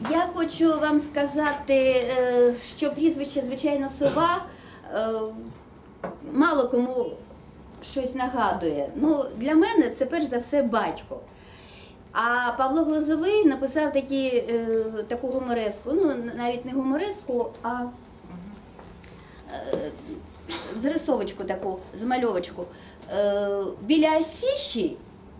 Я хочу вам сказати, е, що прізвище, звичайно, сова е, мало кому щось нагадує. Ну, для мене це перш за все батько. А Павло Глазовий написав такі, е, таку гумореску, ну навіть не гумореску, а зрисовочку таку, змальовочку. Біля афіші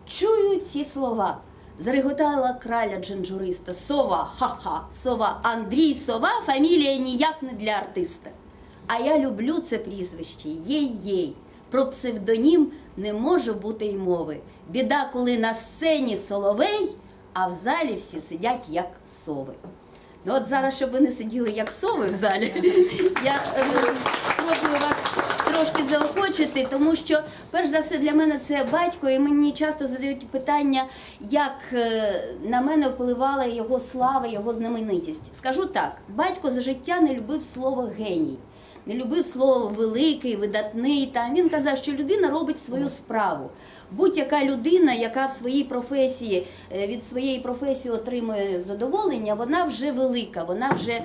чую ці слова. Зареготала краля джинджуриста. Сова, ха-ха, сова, Андрій Сова, фамілія ніяк не для артиста. А я люблю це прізвище, єй-єй. Про псевдонім не може бути й мови. Біда, коли на сцені соловей, а в залі всі сидять як сови. Ну от зараз, щоб ви не сиділи як сови в залі, я е, спробую вас трошки заохочити, тому що перш за все для мене це батько, і мені часто задають питання, як е, на мене впливала його слава, його знаменитість. Скажу так: батько за життя не любив слово геній. Не любив слово великий, видатний. Там він казав, що людина робить свою справу. Будь-яка людина, яка в своїй професії е, від своєї професії отримує задоволення, вона вже велика, вона вже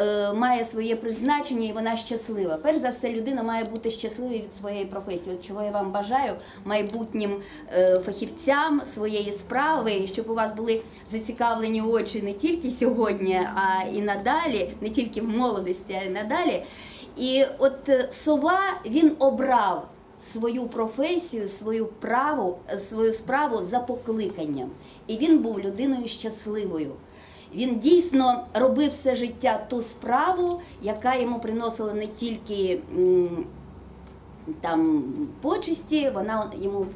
е, має своє призначення і вона щаслива. Перш за все, людина має бути щасливою від своєї професії. От чого я вам бажаю майбутнім е, фахівцям своєї справи, щоб у вас були зацікавлені очі не тільки сьогодні, а і надалі, не тільки в молодості, а й надалі. І от е, сова він обрав свою професію, свою праву, свою справу за покликанням. І він був людиною щасливою. Він дійсно робив все життя ту справу, яка йому приносила не тільки там почесті, вона йому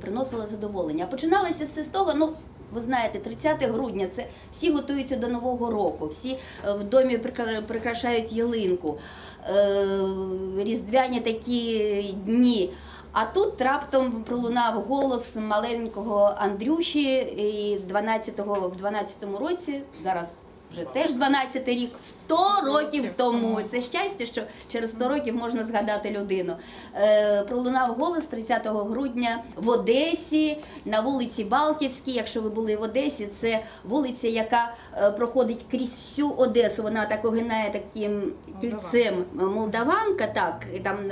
приносила задоволення. А починалося все з того, ну. Ви знаєте, 30 грудня це всі готуються до нового року, всі е, в домі прикрашають ялинку, е, різдвяні такі дні. А тут раптом пролунав голос маленького Андрюші, і 12-го, в 12-му році, зараз вже теж 12 рік, 100 років тому. Це щастя, що через 100 років можна згадати людину. Е, пролунав голос 30 грудня в Одесі на вулиці Балтівській. Якщо ви були в Одесі, це вулиця, яка е, проходить крізь всю Одесу. Вона так огинає таким кільцем Молдаванка, так там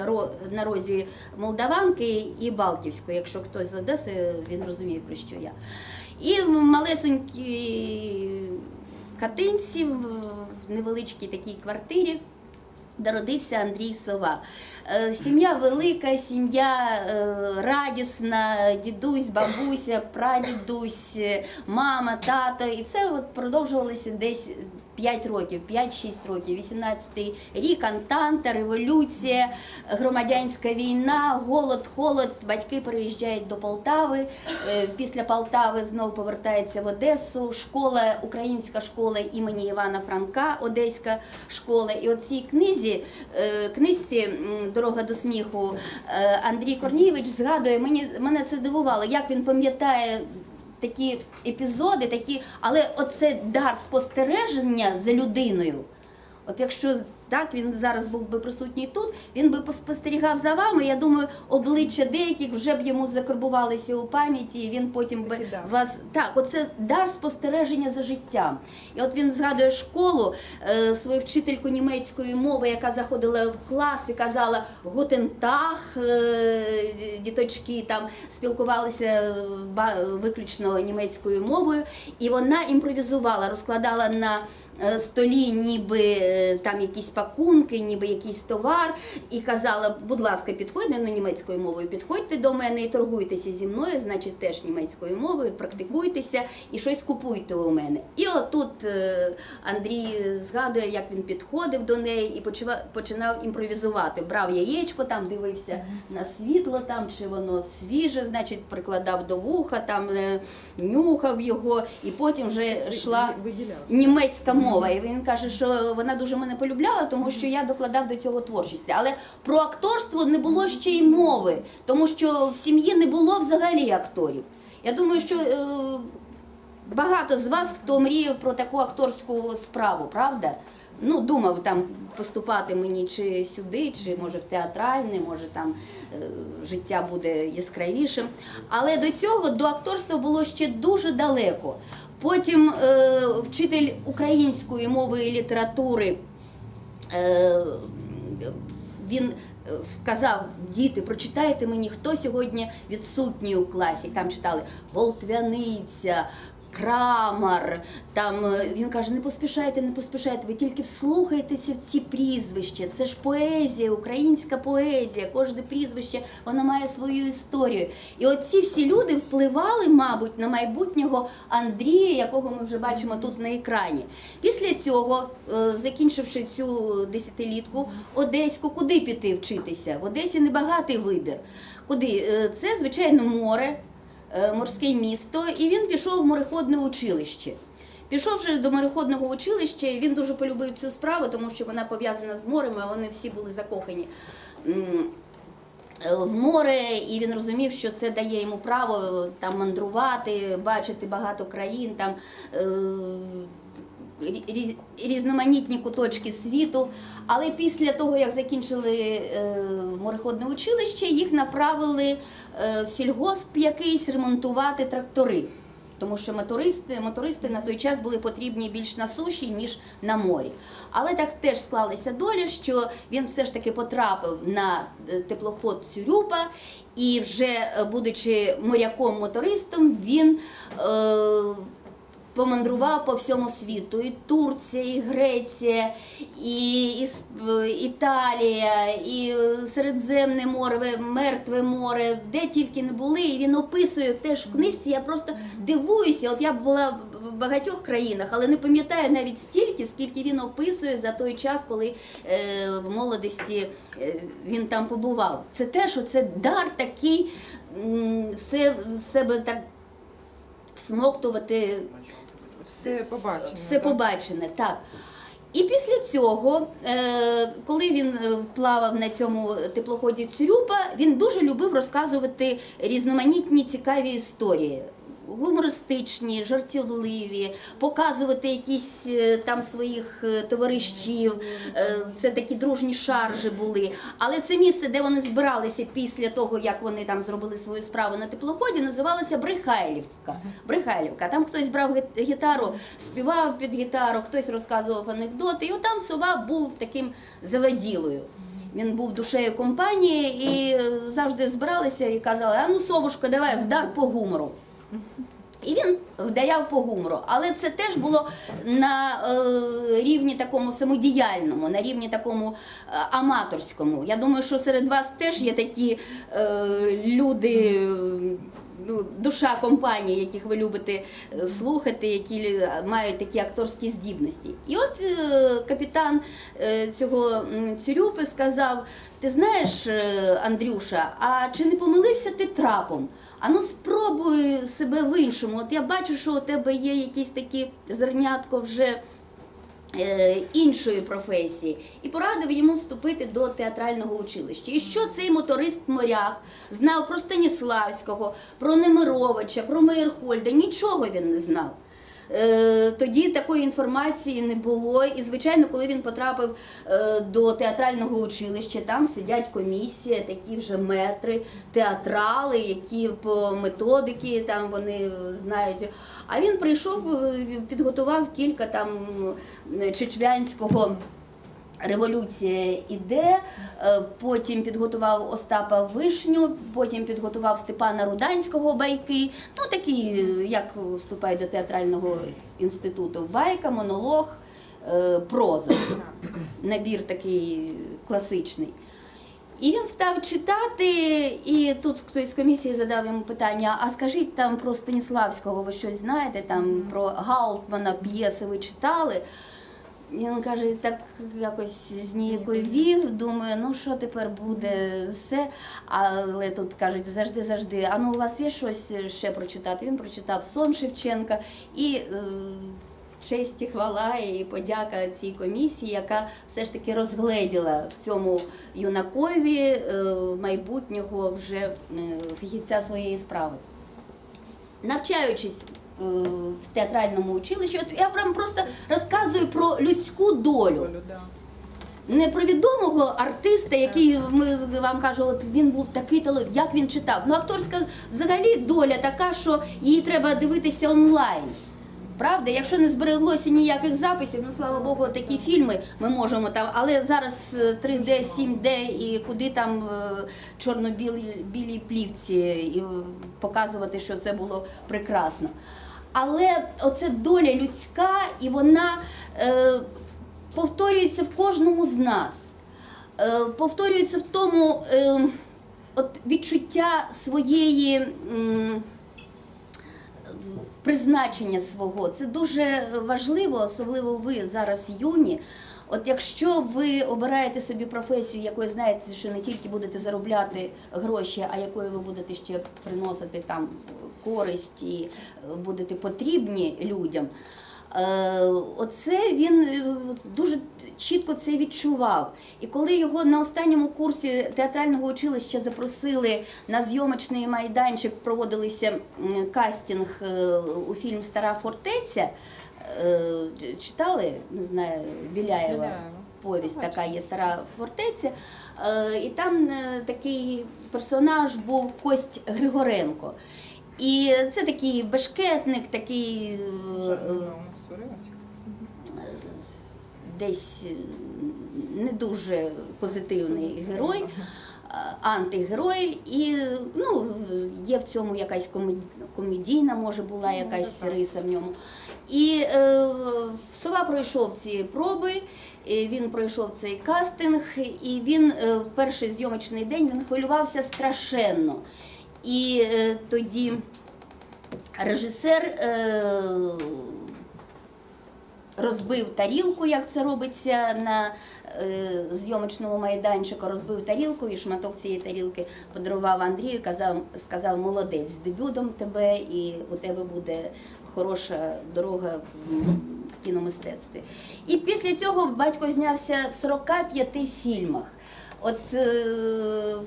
на розі Молдаванки і Балтівської. Якщо хтось з Одеси, він розуміє про що я. І в малесенькій хатинці в невеличкій такій квартирі. Де родився Андрій Сова. Е, Сім'я велика, сім'я е, радісна, дідусь, бабуся, прадідусь, мама, тато. І це от продовжувалося десь 5 років, 5-6 років, 18-й рік, Антанта, революція, громадянська війна, голод, холод. Батьки переїжджають до Полтави. Е, Після Полтави знову повертається в Одесу. Школа, українська школа імені Івана Франка, Одеська школа. І от цій книзі, е, книжці Дорога до сміху е, Андрій Корнієвич згадує, мені мене це дивувало, як він пам'ятає. Такі епізоди, такі, але оце дар спостереження за людиною. От якщо так він зараз був би присутній тут, він би поспостерігав за вами. Я думаю, обличчя деяких вже б йому закарбувалися у пам'яті, і він потім би дар. вас так, оце дар спостереження за життям. І от він згадує школу, е, свою вчительку німецької мови, яка заходила в клас і казала гутентах, е, діточки там спілкувалися е, виключно німецькою мовою, і вона імпровізувала, розкладала на столі, ніби там якісь пакунки, ніби якийсь товар, і казала, будь ласка, підходьте на німецькою мовою, підходьте до мене і торгуйтеся зі мною, значить теж німецькою мовою, практикуйтеся і щось купуйте у мене. І отут е, Андрій згадує, як він підходив до неї і починав імпровізувати. Брав яєчко, там дивився на світло, там чи воно свіже, значить, прикладав до вуха, там е, нюхав його, і потім вже йшла німецька мова. І він каже, що вона дуже мене полюбляла, тому що я докладав до цього творчості. Але про акторство не було ще й мови, тому що в сім'ї не було взагалі акторів. Я думаю, що е, багато з вас, хто мріяв про таку акторську справу, правда? Ну, думав там поступати мені чи сюди, чи може в театральне, може там е, життя буде яскравішим. Але до цього, до акторства було ще дуже далеко. Потім е, вчитель української мови і літератури. Е, він е, сказав, діти, прочитайте мені, хто сьогодні відсутній у класі. Там читали Голтвяниця, Крамар. Там е, він каже: не поспішайте, не поспішайте, ви тільки вслухайтеся в ці прізвища. Це ж поезія, українська поезія. Кожне прізвище воно має свою історію. І оці всі люди впливали, мабуть, на майбутнього Андрія, якого ми вже бачимо тут на екрані. Після цього, е, закінчивши цю десятилітку, Одеську, куди піти вчитися? В Одесі небагатий вибір. Куди? Е, Це, звичайно, море, морське місто, і він пішов в мореходне училище. Пішовши до мореходного училища, він дуже полюбив цю справу, тому що вона пов'язана з морем, а вони всі були закохані. е, В море, і він розумів, що це дає йому право там мандрувати, бачити багато країн, там е, різноманітні куточки світу. Але після того, як закінчили е, мореходне училище, їх направили е, в сільгосп якийсь ремонтувати трактори. Тому що мотористи, мотористи на той час були потрібні більш на суші, ніж на морі. Але так теж склалася доля, що він все ж таки потрапив на е, теплоход Цюрюпа, і вже будучи моряком-мотористом, він е, помандрував по всьому світу. І Турція, і Греція, і, Італія, і Середземне море, Мертве море, де тільки не були. І він описує теж в книжці. Я просто дивуюся. От я була в багатьох країнах, але не пам'ятаю навіть стільки, скільки він описує за той час, коли е, в молодості е, він там побував. Це те, що це дар такий, все в себе так всмоктувати Все побачене. все так? побачене, так. І після цього, е, коли він е, плавав на цьому теплоході Цюрюпа, він дуже любив розказувати різноманітні цікаві історії. Гумористичні, жартівливі, показувати якісь е, там своїх е, товаришів. Е, Це такі дружні шаржі були. Але це місце, де вони збиралися після того, як вони там зробили свою справу на теплоході, називалося Брехайлівська. Брехайлівка. Там хтось брав гітару, співав під гітару, хтось розказував анекдоти. І отам сова був таким заводілою. Він був душею компанії і завжди збиралися і казали: а ну, совушка, давай вдар по гумору. І він вдаряв по гумору. Але це теж було на е, рівні такому самодіяльному, на рівні такому е, аматорському. Я думаю, що серед вас теж є такі е, люди. Е, Ну, душа компанії, яких ви любите е, слухати, які мають такі акторські здібності. І от е, капітан е, цього Цюрюпи сказав: Ти знаєш, е, Андрюша, а чи не помилився ти трапом? Ану спробуй себе в іншому. От я бачу, що у тебе є якісь такі зернятко вже е, іншої професії, і порадив йому вступити до театрального училища. І що цей моторист-моряк знав про Станіславського, про Немировича, про Мейерхольда? Нічого він не знав. Е, Тоді такої інформації не було. І, звичайно, коли він потрапив е, до театрального училища, там сидять комісія, такі вже метри, театрали, які по методики там вони знають. А він прийшов, е, підготував кілька там чечвянського. Революція іде, е, потім підготував Остапа Вишню, потім підготував Степана Руданського байки. Ну такі, як вступають до театрального інституту. Байка, монолог, е, проза. Набір такий класичний. І він став читати, і тут хтось з комісії задав йому питання: а скажіть там про Станіславського, ви щось знаєте? Там про Гаутмана п'єси ви читали? Він каже, так якось зніяковів, думаю, ну що тепер буде все. Але тут кажуть, завжди, завжди, а ну у вас є щось ще прочитати? Він прочитав сон Шевченка і е, честь і хвала і подяка цій комісії, яка все ж таки розгледіла в цьому юнакові е, майбутнього вже е, фахівця своєї справи. Навчаючись в театральному училищі, от я вам просто розказую про людську долю. Не про відомого артиста, який ми вам кажемо, от він був такий талант, як він читав. Ну, акторська взагалі доля така, що її треба дивитися онлайн. Правда, якщо не збереглося ніяких записів, ну слава Богу, такі фільми ми можемо там, але зараз е, 3D, 7D і куди там е, чорно-білі білі плівці і е, показувати, що це було прекрасно. Але оце доля людська, і вона е, повторюється в кожному з нас. Е, повторюється в тому е, от відчуття своєї. м, призначення свого. Це дуже важливо, особливо ви зараз юні. От якщо ви обираєте собі професію, якою знаєте, що не тільки будете заробляти гроші, а якою ви будете ще приносити там користь і е, будете потрібні людям. Е, Оце він е, дуже чітко це відчував. І коли його на останньому курсі театрального училища запросили на зйомочний майданчик, проводилися кастинг у фільм Стара фортеця. Читали, не знаю, Біляєва повість така є стара фортеця. І там такий персонаж був Кость Григоренко. І це такий бешкетник, такий е, е, десь е, не дуже позитивний герой, антигерой, і ну, є в цьому якась комедійна, може була якась риса в ньому. І е, Сова пройшов ці проби. і Він пройшов цей кастинг, і він е, перший зйомочний день він хвилювався страшенно. І е, тоді режисер е, розбив тарілку, як це робиться на е, зйомочному майданчику, розбив тарілку і шматок цієї тарілки подарував Андрію, казав, сказав, молодець, з дебютом тебе, і у тебе буде хороша дорога в кіномистецтві. І після цього батько знявся в 45 фільмах. От е,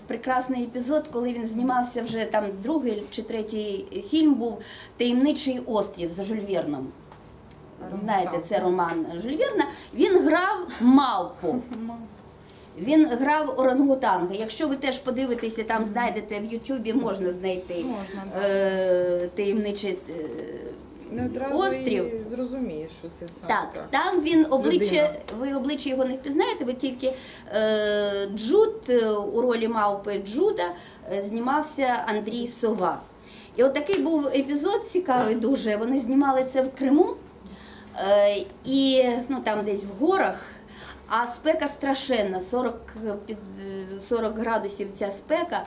прекрасний епізод, коли він знімався вже там другий чи третій фільм був Таємничий острів за Жюль Верном. Знаєте, це роман Жюль Верна. Він грав мавпу. Він грав орангутанга. Якщо ви теж подивитеся, там знайдете в Ютубі, можна знайти е, таємничий е, Не одразу острів. і зрозумієш, що це саме Так, там він обличчя, Людина. ви обличчя його не впізнаєте, ви тільки е, Джуд е, у ролі мавпи Джуда е, знімався Андрій Сова. І от такий був епізод цікавий дуже. Вони знімали це в Криму е, і ну, там десь в горах. А спека страшенна, 40, під, е, 40 градусів ця спека.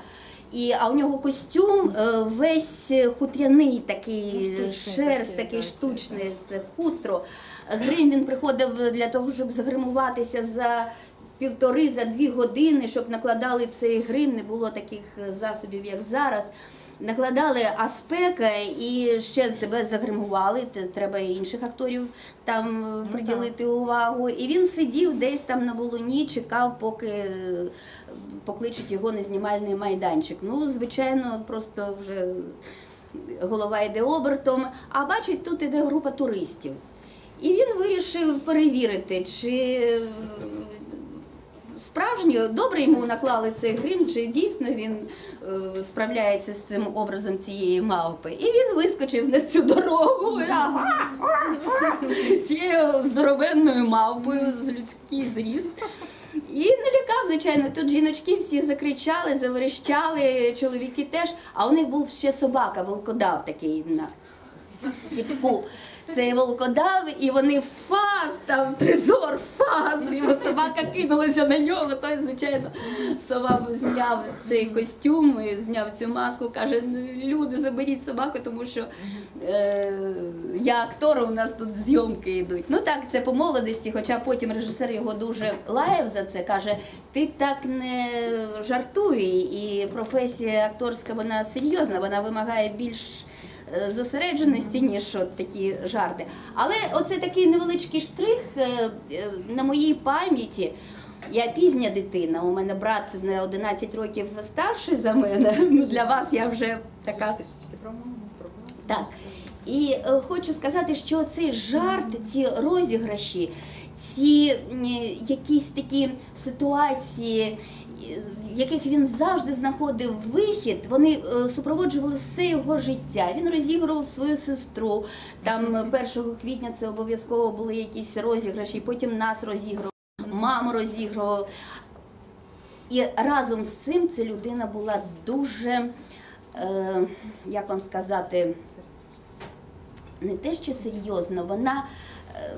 І, а у нього костюм е, весь хутряний, такий Ну, штучний шерсть, такий, штучний, це хутро. Грим він приходив для того, щоб загримуватися за півтори, за дві години, щоб накладали цей грим, не було таких е, засобів, як зараз. Накладали а спека і ще тебе загримували. Треба інших акторів там е, Ну, приділити увагу. І він сидів десь там на волоні, чекав, поки е, покличуть його на знімальний майданчик. Ну, звичайно, просто вже голова йде обертом. А бачить, тут іде група туристів. І він вирішив перевірити, чи справжньо добре йому наклали цей грим, чи дійсно він е, справляється з цим образом цієї мавпи. І він вискочив на цю дорогу цією здоровенною мавпою з людський зріст. І налякав, звичайно. Тут жіночки всі закричали, заверещали, чоловіки теж. А у них був ще собака, волкодав такий на ціпку. Цей волкодав, і вони фаз, там тризор, фаз. І собака кинулася на нього. Той, звичайно, сова зняв цей костюм, і зняв цю маску. Каже: люди, заберіть собаку, тому що е, я актор, у нас тут зйомки йдуть. Ну так, це по молодості, хоча потім режисер його дуже лаяв за це. Каже: ти так не жартуй, і професія акторська вона серйозна, вона вимагає більш зосередженості, ніж от такі жарти. Але оце такий невеличкий штрих е, е, на моїй пам'яті. Я пізня дитина, у мене брат на 11 років старший за мене. Ну, для вас я вже така так. І е, хочу сказати, що цей жарт, ці розіграші, ці якісь такі ситуації яких він завжди знаходив вихід, вони е, супроводжували все його життя. Він розігрував свою сестру. Там е, 1 квітня це обов'язково були якісь розіграші, потім нас розігрував, маму розігрував. І разом з цим ця людина була дуже, е, як вам сказати, не те, що серйозно, вона е,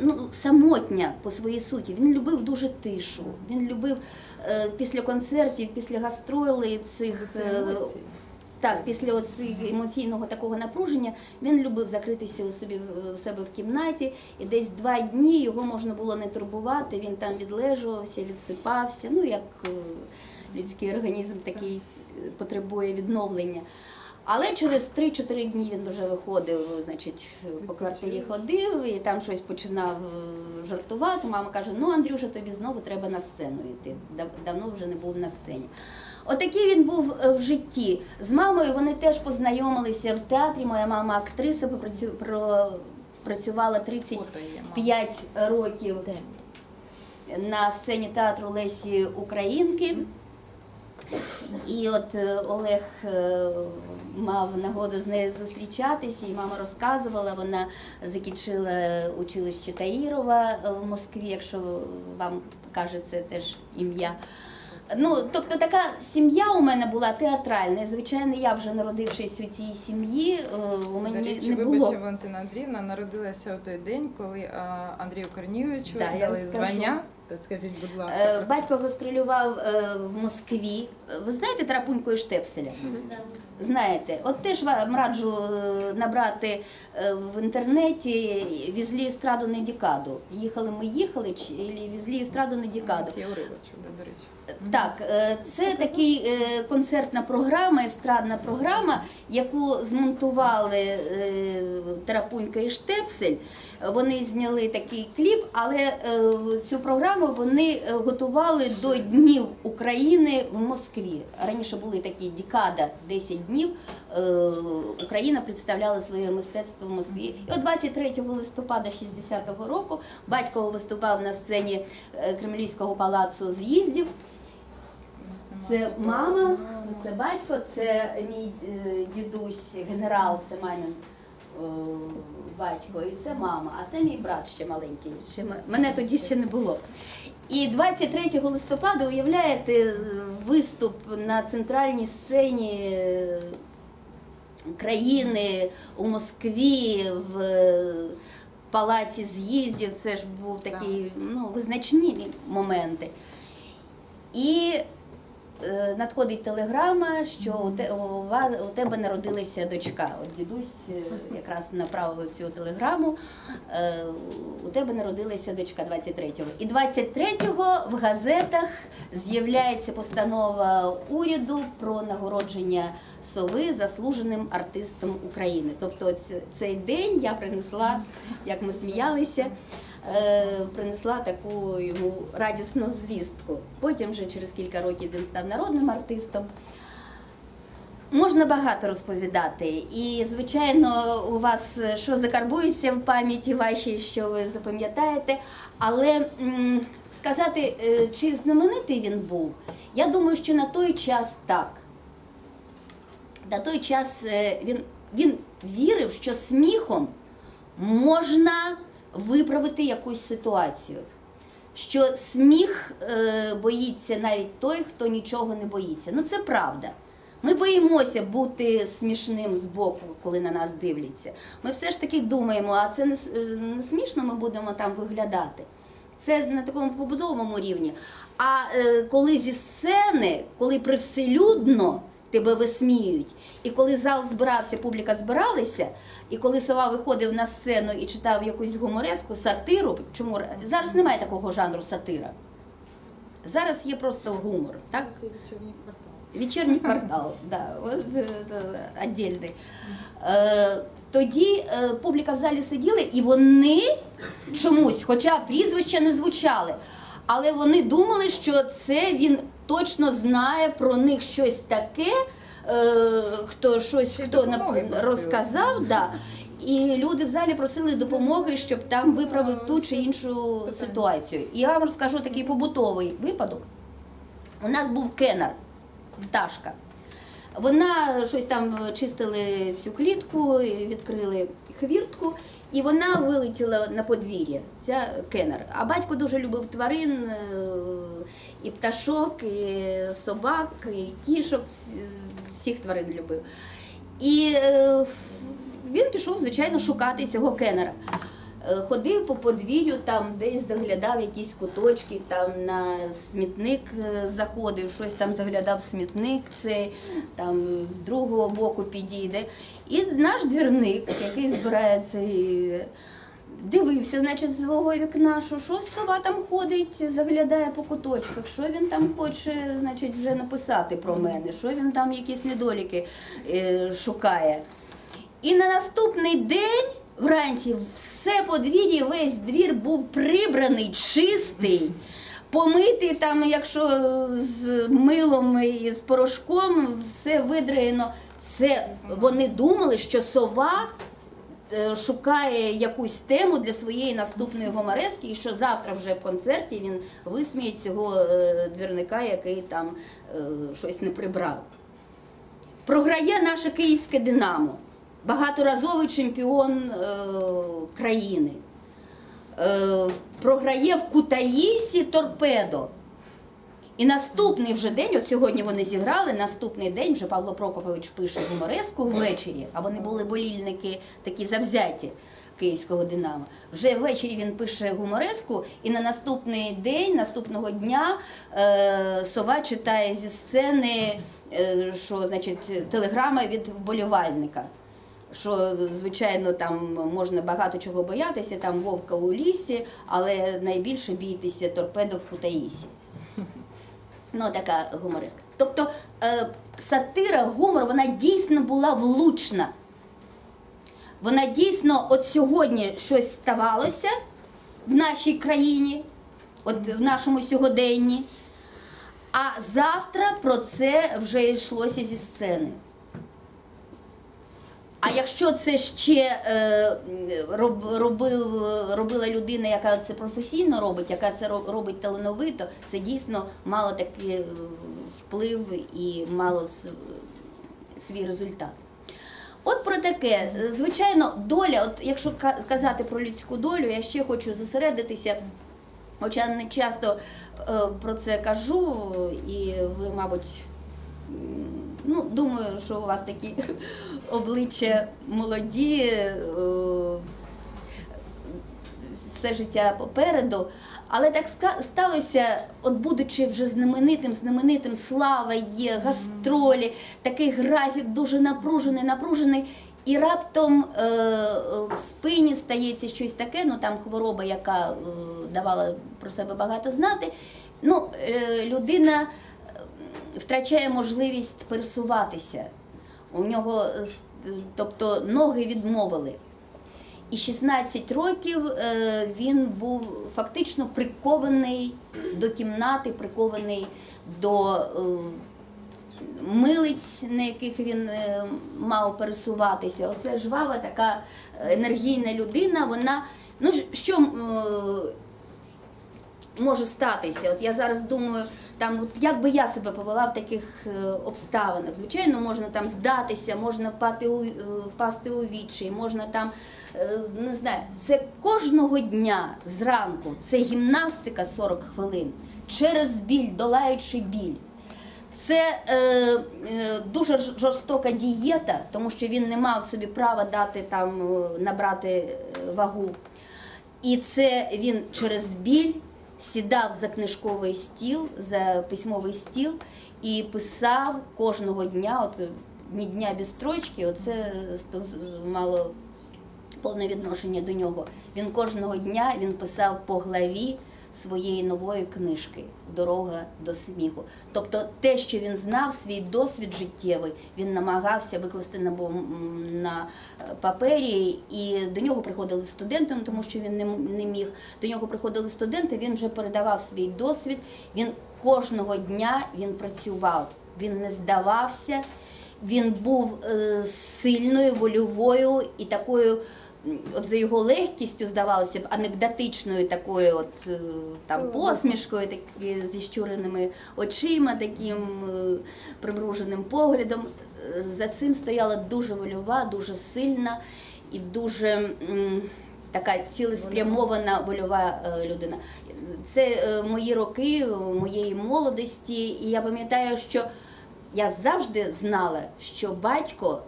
ну, самотня по своїй суті. Він любив дуже тишу. Він любив е, після концертів, після гастролей цих. Е, так, після оцих емоційного такого напруження він любив закритися у собі в- у себе в кімнаті, і десь два дні його можна було не турбувати. Він там відлежувався, відсипався. Ну як е, людський організм такий потребує відновлення. Але через 3-4 дні він вже виходив, значить, по квартирі ходив і там щось починав е, жартувати. Мама каже: ну Андрюша, тобі знову треба на сцену йти. Дав- Давно вже не був на сцені. Отакий він був е, в житті. З мамою вони теж познайомилися в театрі. Моя мама актриса працювала 35 Фото є, мама. років на сцені театру Лесі Українки. І от е, Олег е, мав нагоду з нею зустрічатися, і мама розказувала, вона закінчила училище Таїрова е, в Москві, якщо вам каже це теж ім'я. Ну, тобто така сім'я у мене була театральна. Звичайно, я вже народившись у цій сім'ї, у мені речі, не вибачте. Валентина Андріївна народилася у той день, коли Андрію Корнієвичу Да, дали звання. Та Скажіть, будь ласка, Е. Батько гастролював е, в Москві. Ви знаєте Трапунько і Штепселя? Знаєте, от теж вам раджу е, набрати е, в інтернеті «Візлі естраду на декаду». Їхали ми їхали, чи візлі естраду на декаду. Це я уривочок, до речі. Так, е, це такий концертна програма, естрадна програма, яку змонтували Тарапунька і Штепсель. Вони зняли такий кліп, але цю програму вони готували до Днів України в Москві. Раніше були такі декада, 10 днів. е, Україна представляла своє мистецтво в Москві. І от 23 листопада 60-го року батько виступав на сцені е, Кремлівського палацу з'їздів. Це мама, це батько, це мій е, дідусь, генерал, це мамин батько, і це мама, а це мій брат ще маленький. Ще мене тоді ще не було. І 23 листопада, уявляєте, е, виступ на центральній сцені е, країни у Москві в е, палаці з'їздів. Це ж був такий ну, визначні моменти. І надходить телеграма, що у, те, у, ва- у тебе народилася дочка. От дідусь е, якраз направив цю телеграму. Е, у тебе народилася дочка 23-го. І 23-го в газетах з'являється постанова уряду про нагородження сови заслуженим артистом України. Тобто цей день я принесла, як ми сміялися, е, принесла таку йому радісну звістку. Потім вже через кілька років він став народним артистом. Можна багато розповідати, і звичайно, у вас е, що закарбується в пам'яті вашій, що ви запам'ятаєте. Але сказати, е, чи знаменитий він був, я думаю, що на той час так. На той час е, він, він вірив, що сміхом можна виправити якусь ситуацію. Що сміх е, боїться навіть той, хто нічого не боїться. Ну це правда. Ми боїмося бути смішним з боку, коли на нас дивляться. Ми все ж таки думаємо, а це не, е, не смішно ми будемо там виглядати. Це на такому побудовому рівні. А е, коли зі сцени, коли привселюдно тебе висміюють, і коли зал збирався, публіка збиралася, і коли сова виходив на сцену і читав якусь гумореску, сатиру, чому зараз немає такого жанру сатира. Зараз є просто гумор, так? Це вечірній квартал. Вечірній квартал, да, от, е, е, отдельний. Е, тоді публіка в залі сиділа, і вони чомусь, хоча прізвища не звучали, але вони думали, що це він точно знає про них щось таке, е, хто щось хто розказав. Да. І люди в залі просили допомоги, щоб там виправити ту чи іншу ситуацію. І я вам розкажу такий побутовий випадок. У нас був кенар, пташка. Вона щось там чистили цю клітку, відкрили хвіртку, і вона вилетіла на подвір'я. Ця кеннер. А батько дуже любив тварин, е, і пташок, і собак, і кішок, всіх тварин любив. І е, він пішов, звичайно, шукати цього кенера. Е, Ходив по подвір'ю, там десь заглядав якісь куточки, там на смітник е, заходив, щось там заглядав смітник, цей там з другого боку підійде. І наш двірник, який збирає цей. Дивився, значить, з свого вікна, що щось сова там ходить, заглядає по куточках, що він там хоче, значить, вже написати про мене, що він там якісь недоліки е, шукає. І на наступний день вранці все подвір'я, весь двір був прибраний, чистий, помитий там, якщо з милом і з порошком, все видраєно. Це вони думали, що сова е, шукає якусь тему для своєї наступної гоморески, і що завтра вже в концерті він висміє цього е, двірника, який там е, щось не прибрав. Програє наше київське Динамо, багаторазовий чемпіон е, країни. Е, програє в Кутаїсі торпедо. І наступний вже день, от сьогодні вони зіграли, наступний день вже Павло Прокопович пише гумореску ввечері, а вони були болільники такі завзяті київського Динамо. Вже ввечері він пише гумореску, і на наступний день, наступного дня, е, сова читає зі сцени, е, що значить телеграма від вболівальника. Що, звичайно, там можна багато чого боятися, там вовка у лісі, але найбільше бійтеся торпедо в Кутаїсі. Ну, така гумористка. Тобто е, сатира, гумор, вона дійсно була влучна. Вона дійсно, от сьогодні щось ставалося в нашій країні, от в нашому сьогоденні, а завтра про це вже йшлося зі сцени. А якщо це ще е, роб, робив, робила людина, яка це професійно робить, яка це робить талановито, це дійсно мало такий е, вплив і мало свій результат. От про таке. Звичайно, доля, от якщо ка- казати про людську долю, я ще хочу зосередитися. Хоча не часто е, про це кажу, і ви, мабуть, ну, думаю, що у вас такі обличчя молоді, е, все життя попереду. Але так сталося, от будучи вже знаменитим, знаменитим, слава є, гастролі, такий графік дуже напружений, напружений. І раптом е, в спині стається щось таке, ну там хвороба, яка е, давала про себе багато знати. Ну, е, людина втрачає можливість пересуватися. У нього, тобто, ноги відмовили. І 16 років е, він був фактично прикований до кімнати, прикований до е, милиць, на яких він е, мав пересуватися. Оце жвава, така енергійна людина. Вона ну що може статися? От я зараз думаю, там от як би я себе повела в таких е, обставинах. Звичайно, можна там здатися, можна впати у, е, впасти у відчай, можна там е, не знаю. Це кожного дня зранку. Це гімнастика 40 хвилин через біль, долаючи біль. Це е, дуже жорстока дієта, тому що він не мав собі права дати там набрати вагу. І це він через біль сідав за книжковий стіл, за письмовий стіл і писав кожного дня, от е, ні дня без строчки, оце сто- мало повне відношення до нього. Він кожного дня він писав по главі своєї нової книжки Дорога до сміху. Тобто те, що він знав, свій досвід життєвий, він намагався викласти на, на е, папері, і до нього приходили студенти, ну, тому що він не, не міг. До нього приходили студенти, він вже передавав свій досвід. Він кожного дня він працював, він не здавався. Він був е, сильною, вольовою і такою от за його легкістю, здавалося б, анекдотичною такою от е, там посмішкою, такі зі щуреними очима, таким е, примруженим поглядом. Е, За цим стояла дуже вольова, дуже сильна і дуже така цілеспрямована вольова е, людина. Це е, мої роки, е, моєї молодості, і я пам'ятаю, що я завжди знала, що батько е,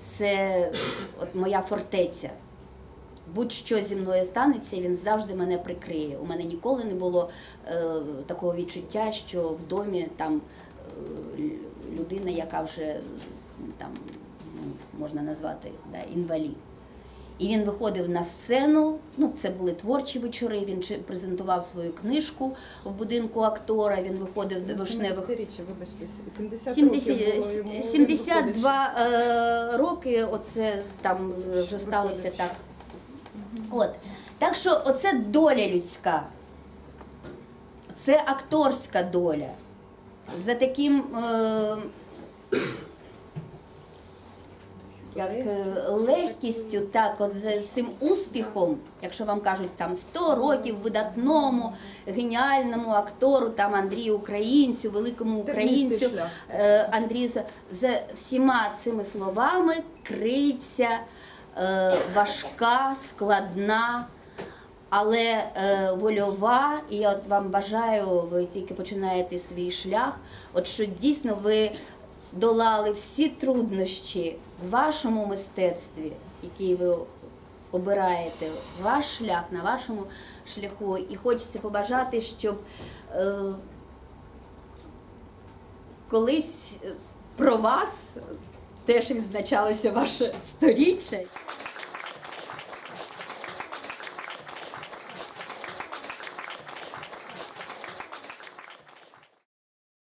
це от моя фортеця. Будь-що зі мною станеться, він завжди мене прикриє. У мене ніколи не було е, такого відчуття, що в домі там е, людина, яка вже там ну, можна назвати да, інвалід. І він виходив на сцену. Ну, це були творчі вечори. Він презентував свою книжку в будинку актора. Він виходив до вишневих 70-річчя, вибачте, 70 70, років було йому. 72 е, роки, оце там вже сталося так. От. Так що оце доля людська, це акторська доля. За таким е, як е, легкістю, так, от за цим успіхом, якщо вам кажуть там 100 років видатному, геніальному актору, там Андрію Українцю, великому українцю, е, Андрію, за всіма цими словами криється е, важка, складна, але е, вольова. І я от вам бажаю, ви тільки починаєте свій шлях, от що дійсно ви долали всі труднощі в вашому мистецтві, який ви обираєте, ваш шлях на вашому шляху. І хочеться побажати, щоб е, колись е, про вас теж відзначалося ваше сторіччя.